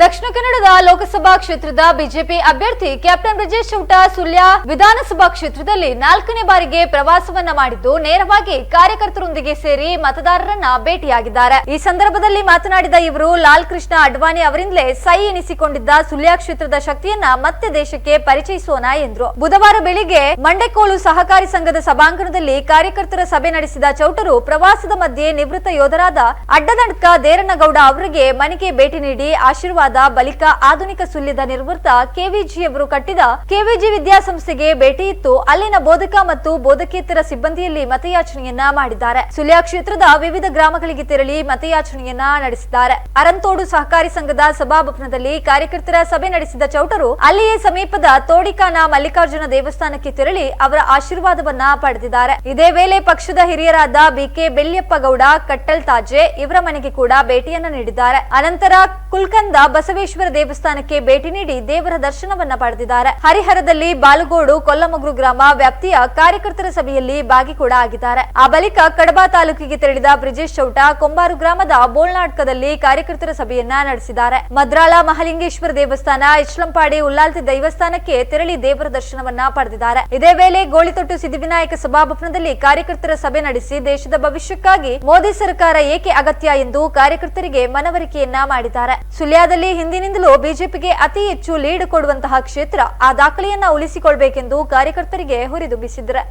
ದಕ್ಷಿಣ ಕನ್ನಡದ ಲೋಕಸಭಾ ಕ್ಷೇತ್ರದ ಬಿಜೆಪಿ ಅಭ್ಯರ್ಥಿ ಕ್ಯಾಪ್ಟನ್ ಬ್ರಿಜೇಶ್ ಚೌಟ ಸುಳ್ಯ ವಿಧಾನಸಭಾ ಕ್ಷೇತ್ರದಲ್ಲಿ ನಾಲ್ಕನೇ ಬಾರಿಗೆ ಪ್ರವಾಸವನ್ನ ಮಾಡಿದ್ದು ನೇರವಾಗಿ ಕಾರ್ಯಕರ್ತರೊಂದಿಗೆ ಸೇರಿ ಮತದಾರರನ್ನ ಭೇಟಿಯಾಗಿದ್ದಾರೆ. ಈ ಸಂದರ್ಭದಲ್ಲಿ ಮಾತನಾಡಿದ ಇವರು ಲಾಲ್ ಕೃಷ್ಣ ಅಡ್ವಾಣಿ ಅವರಿಂದಲೇ ಸೈ ಎನಿಸಿಕೊಂಡಿದ್ದ ಸುಳ್ಯ ಕ್ಷೇತ್ರದ ಶಕ್ತಿಯನ್ನ ಮತ್ತೆ ದೇಶಕ್ಕೆ ಪರಿಚಯಿಸೋಣ ಎಂದರು. ಬುಧವಾರ ಬೆಳಿಗ್ಗೆ ಮಂಡೆಕೋಳು ಸಹಕಾರಿ ಸಂಘದ ಸಭಾಂಗಣದಲ್ಲಿ ಕಾರ್ಯಕರ್ತರ ಸಭೆ ನಡೆಸಿದ ಚೌಟರು ಪ್ರವಾಸದ ಮಧ್ಯೆ ನಿವೃತ್ತ ಯೋಧರಾದ ಅಡ್ಡದಂಡ್ಕ ದೇರನಗೌಡ ಅವರಿಗೆ ಮನೆಗೆ ಭೇಟಿ ನೀಡಿ ಆಶೀರ್ವಾದ ಬಳಿಕ ಆಧುನಿಕ ಸುಲ್ಯದ ನಿರ್ವೃತ್ತ ಕೆವಿಜಿ ಅವರು ಕಟ್ಟಿದ ಕೆವಿಜಿ ವಿದ್ಯಾಸಂಸ್ಥೆಗೆ ಭೇಟಿ ಇತ್ತು. ಅಲ್ಲಿನ ಬೋಧಕ ಮತ್ತು ಬೋಧಕೇತರ ಸಿಬ್ಬಂದಿಯಲ್ಲಿ ಮತಯಾಚನೆಯನ್ನ ಮಾಡಿದ್ದಾರೆ. ಸುಲ್ಯ ಕ್ಷೇತ್ರದ ವಿವಿಧ ಗ್ರಾಮಗಳಿಗೆ ತೆರಳಿ ಮತಯಾಚನೆಯನ್ನ ನಡೆಸಿದ್ದಾರೆ. ಅರಂತೋಡು ಸಹಕಾರಿ ಸಂಘದ ಸಭಾಭವನದಲ್ಲಿ ಕಾರ್ಯಕರ್ತರ ಸಭೆ ನಡೆಸಿದ ಚೌಟರು ಅಲ್ಲಿಯೇ ಸಮೀಪದ ತೋಡಿಕಾನ ಮಲ್ಲಿಕಾರ್ಜುನ ದೇವಸ್ಥಾನಕ್ಕೆ ತೆರಳಿ ಅವರ ಆಶೀರ್ವಾದವನ್ನ ಪಡೆದಿದ್ದಾರೆ. ಇದೇ ವೇಳೆ ಪಕ್ಷದ ಹಿರಿಯರಾದ ಬಿಕೆ ಬೆಳ್ಳಿಯಪ್ಪ ಗೌಡ ಕಟ್ಟಲ್ ತಾಜೆ ಇವರ ಮನೆಗೆ ಕೂಡ ಭೇಟಿಯನ್ನ ನೀಡಿದ್ದಾರೆ. ಅನಂತರ ಕುಲ್ಕಂದ ಬಸವೇಶ್ವರ ದೇವಸ್ಥಾನಕ್ಕೆ ಭೇಟಿ ನೀಡಿ ದೇವರ ದರ್ಶನವನ್ನ ಪಡೆದಿದ್ದಾರೆ. ಹರಿಹರದಲ್ಲಿ ಬಾಲುಗೋಡು ಕೊಲ್ಲಮಗುರು ಗ್ರಾಮ ವ್ಯಾಪ್ತಿಯ ಕಾರ್ಯಕರ್ತರ ಸಭೆಯಲ್ಲಿ ಭಾಗಿ ಕೂಡ ಆಗಿದ್ದಾರೆ. ಆ ಬಳಿಕ ಕಡಬಾ ತಾಲೂಕಿಗೆ ತೆರಳಿದ ಬ್ರಿಜೇಶ್ ಚೌಟ ಕೊಂಬಾರು ಗ್ರಾಮದ ಬೋಳ್ನಾಡ್ಕದಲ್ಲಿ ಕಾರ್ಯಕರ್ತರ ಸಭೆಯನ್ನ ನಡೆಸಿದ್ದಾರೆ. ಮದ್ರಾಳ ಮಹಲಿಂಗೇಶ್ವರ ದೇವಸ್ಥಾನ ಇಚ್ಲಂಪಾಡಿ ಉಲ್ಲಾಲ್ತಿ ದೇವಸ್ಥಾನಕ್ಕೆ ತೆರಳಿ ದೇವರ ದರ್ಶನವನ್ನ ಪಡೆದಿದ್ದಾರೆ. ಇದೇ ವೇಳೆ ಗೋಳಿತೊಟ್ಟು ಸಿದ್ಧಿವಿನಾಯಕ ಸಭಾಭವನದಲ್ಲಿ ಕಾರ್ಯಕರ್ತರ ಸಭೆ ನಡೆಸಿ ದೇಶದ ಭವಿಷ್ಯಕ್ಕಾಗಿ ಮೋದಿ ಸರ್ಕಾರ ಏಕೆ ಅಗತ್ಯ ಎಂದು ಕಾರ್ಯಕರ್ತರಿಗೆ ಮನವರಿಕೆಯನ್ನ ಮಾಡಿದ್ದಾರೆ. ಸುಳ್ಯದಲ್ಲಿ ಹಿಂದಿನಿಂದಲೂ ಬಿಜೆಪಿಗೆ ಅತಿ ಹೆಚ್ಚು ಲೀಡ್ ಕೊಡುವಂತಹ ಕ್ಷೇತ್ರ ಆ ದಾಖಲೆಯನ್ನ ಉಳಿಸಿಕೊಳ್ಬೇಕೆಂದು ಕಾರ್ಯಕರ್ತರಿಗೆ ಹುರಿದುಂಬಿಸಿದ್ದಾರೆ.